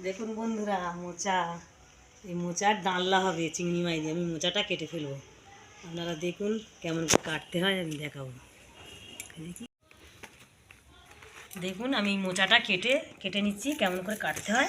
দেখুন বন্ধুরা, মোচা। এই মোচার ডানলা হবে, চিংড়ি মাই দিয়ে। আমি মোচাটা কেটে ফেলব। আপনারা দেখুন কেমন করে কাটতে হয়, আমি দেখাবো। দেখি। দেখুন, আমি মোচাটা কেটে কেটে নিচ্ছি, কেমন করে কাটতে হয়।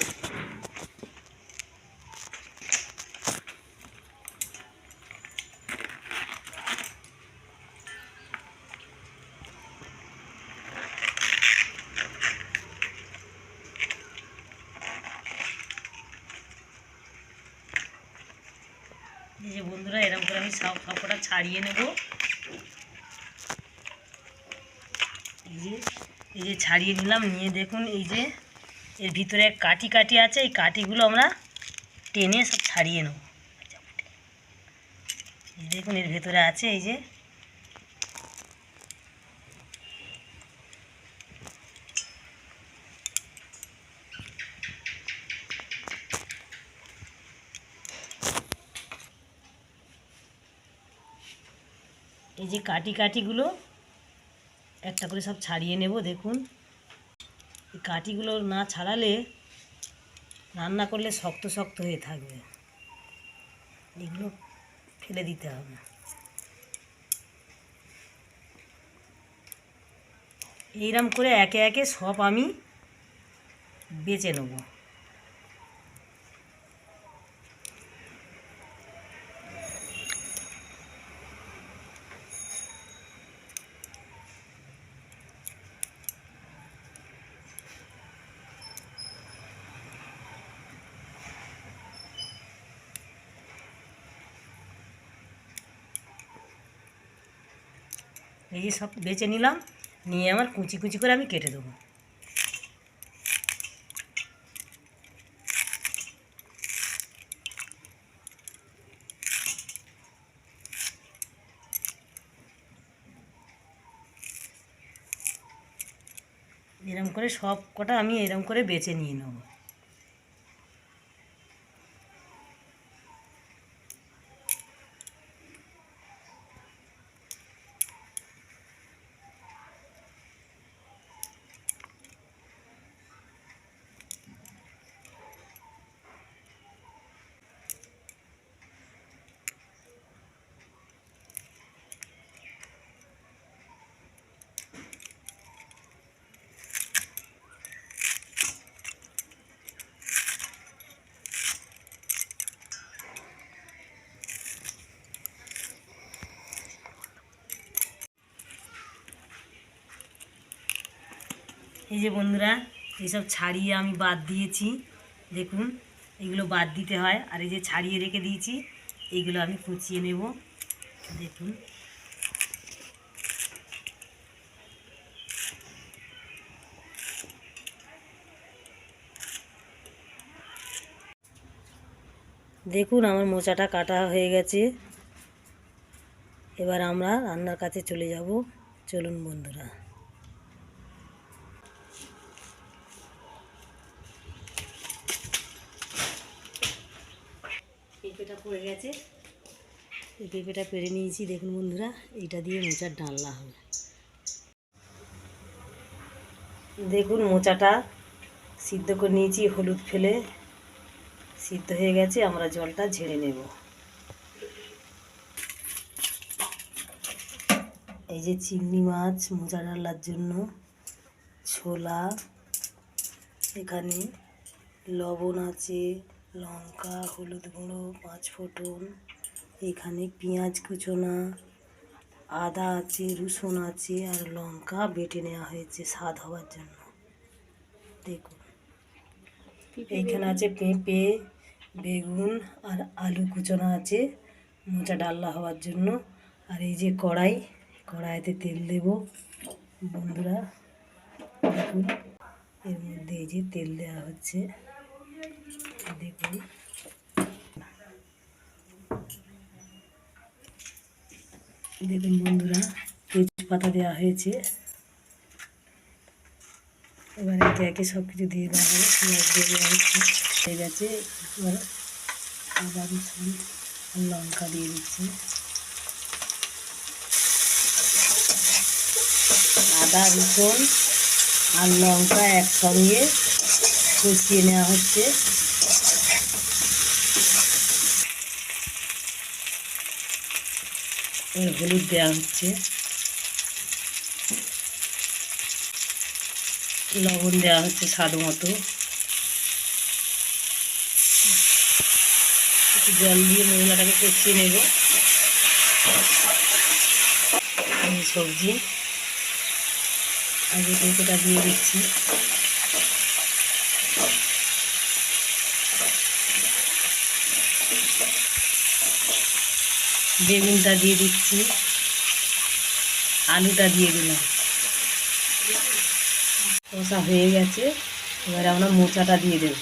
যে বন্ধুরা, এরকম করে আমি সব সবকটা ছাড়িয়ে নেব। এই যে এই যে ছাড়িয়ে নিলাম, নিয়ে দেখুন, এই যে এর ভিতরে কাটি কাটি আছে, এই কাটিগুলো আমরা টেনে সব ছাড়িয়ে নেব। দেখুন, এর ভেতরে আছে, এই যে এই যে কাটি কাটিগুলো, একটা করে সব ছাড়িয়ে নেব, দেখুন। এই কাঠিগুলো না ছাড়ালে রান্না করলে শক্ত শক্ত হয়ে থাকবে। এগুলো ফেলে দিতে হবে। এইরকম করে একে একে সব আমি বেছে নেব। এই যে সব বেছে নিলাম, নিয়ে আমার কুচি কুচি করে আমি কেটে দেবো। এরম করে সব কটা আমি এরম করে বেছে নিয়ে নেব। এই যে বন্ধুরা এইসব ছাড়িয়ে আমি বাদ দিয়েছি। দেখুন, এগুলো বাদ দিতে হয়। আর এই যে ছাড়িয়ে রেখে দিয়েছি এইগুলো আমি কুচিয়ে নেব। দেখুন। দেখুন, আমার মোচাটা কাটা হয়ে গেছে। এবার আমরা রান্নার কাছে চলে যাব। চলুন বন্ধুরা। পেঁপেটা পড়ে গেছে। এই পেঁপেটা পেরে নিয়েছি, দেখুন বন্ধুরা, এইটা দিয়ে মোচার ডালনা হবে। দেখুন, মোচাটা সিদ্ধ করে নিয়েছি, হলুদ ফেলে। সিদ্ধ হয়ে গেছে, আমরা জলটা ঝেড়ে নেব। এই যে চিংড়ি মাছ মোচা ডালার জন্য, ছোলা, এখানে লবণ আছে লঙ্কা হলুদ গুঁড়ো পাঁচ ফোড়ন এখানে পেঁয়াজ কুচোনা আদা আছে রসুন আছে আর লঙ্কা বেটে নেওয়া হয়েছে স্বাদ হওয়ার জন্য। দেখুন। এইখানে আছে পেঁপে বেগুন আর আলু কুচোনা আছে মোচা ডাল্লা হওয়ার জন্য। আর এই যে কড়াই কড়াইতে তেল দেব। বন্ধুরা দেখুন। এর মধ্যে এই যে তেল দেওয়া হচ্ছে। দেখুন। দেখুন বন্ধুরা, তেজপাতা দেওয়া হয়েছে। এবার একে একে সব কিছু দিয়ে দেওয়া হবে। হচ্ছে। হয়ে গেছে। এবার আদা, রসুন লঙ্কা দিয়ে দিচ্ছি। আদা, রসুন আর লঙ্কা একসঙ্গে কষিয়ে নেওয়া হচ্ছে। হলুদ দেওয়া হচ্ছে। লবণ দেওয়া হচ্ছে স্বাদ মতো। জল দিয়ে মশলাটাকে কষিয়ে নেব। সবজি। আগে টেপেটা দিয়ে দিচ্ছি। বেগুনটা দিয়ে দিচ্ছি। আলুটা দিয়ে দিলাম। কষা হয়ে গেছে। এবারে আমরা মোচাটা দিয়ে দেব।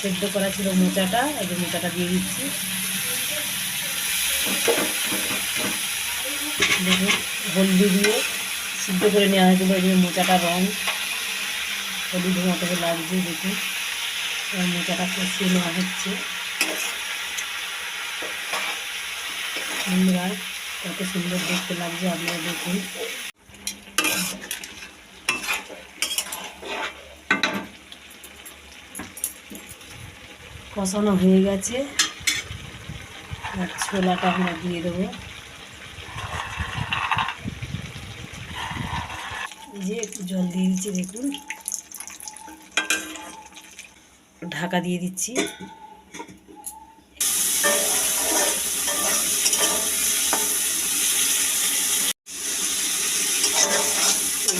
সেদ্ধ করা ছিল মোচাটা, এবার মোচাটা দিয়ে দিচ্ছি। দেখুন, হলদি দিয়ে সিদ্ধ করে নেওয়া হয়েছিল যে মোচাটা রং। হলুদ মতো লাগছে দেখুন। মোচাটা কষিয়ে নেওয়া হচ্ছে। বন্ধুরা কত সুন্দর দেখতে লাগছে আপনারা দেখুন কষানো হয়ে গেছে। আর ছোলাটা আমরা দিয়ে দেবো। যে একটু জল দিয়ে দিচ্ছি, দেখুন। ঢাকা দিয়ে দিচ্ছি।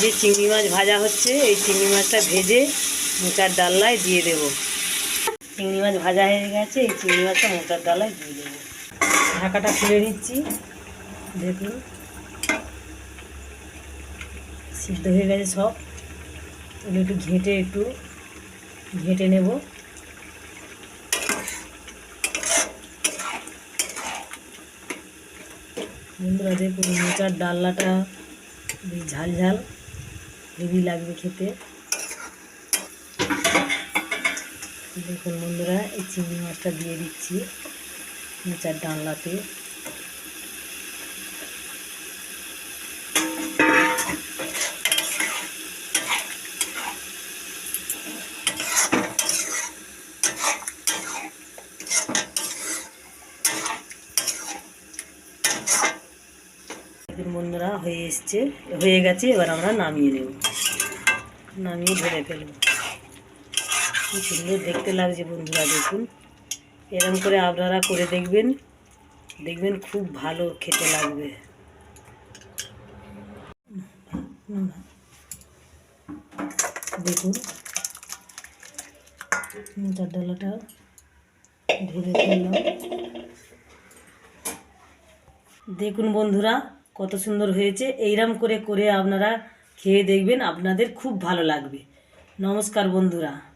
যে চিংড়ি মাছ ভাজা হচ্ছে, এই চিংড়ি মাছটা ভেজে মোচার ডাল্লায় দিয়ে দেবো। চিংড়ি মাছ ভাজা হয়ে গেছে, এই চিংড়ি মাছটা মোচার ডালায় দিয়ে দেবো। ঢাকাটা খুলে নিচ্ছি, দেখুন। সিদ্ধ হয়ে গেছে সব। এগুলো একটু ঘেঁটে একটু, ঘেঁটে নেব। বন্ধুরা, দেখুন মোচার ডাল্লাটা ঝাল ঝাল। হেভি লাগবে খেতে। দেখুন বন্ধুরা, এই চিংড়ি মাছটা দিয়ে দিচ্ছি মোচার দেখুন বন্ধুরা, হয়ে এসছে, হয়ে গেছে, এবার আমরা নামিয়ে নেব। নামিয়ে ধরে ফেলব। কি সুন্দর দেখতে লাগছে বন্ধুরা, দেখুন। এরকম করে আপনারা করে দেখবেন দেখবেন খুব ভালো খেতে লাগবে। দেখুন মোটার ডালাটা ঢেলে ফেললাম। দেখুন বন্ধুরা, কত সুন্দর হয়েছে। এইরকম করে করে আপনারা খেয়ে দেখবেন আপনাদের খুব ভালো লাগবে। নমস্কার বন্ধুরা।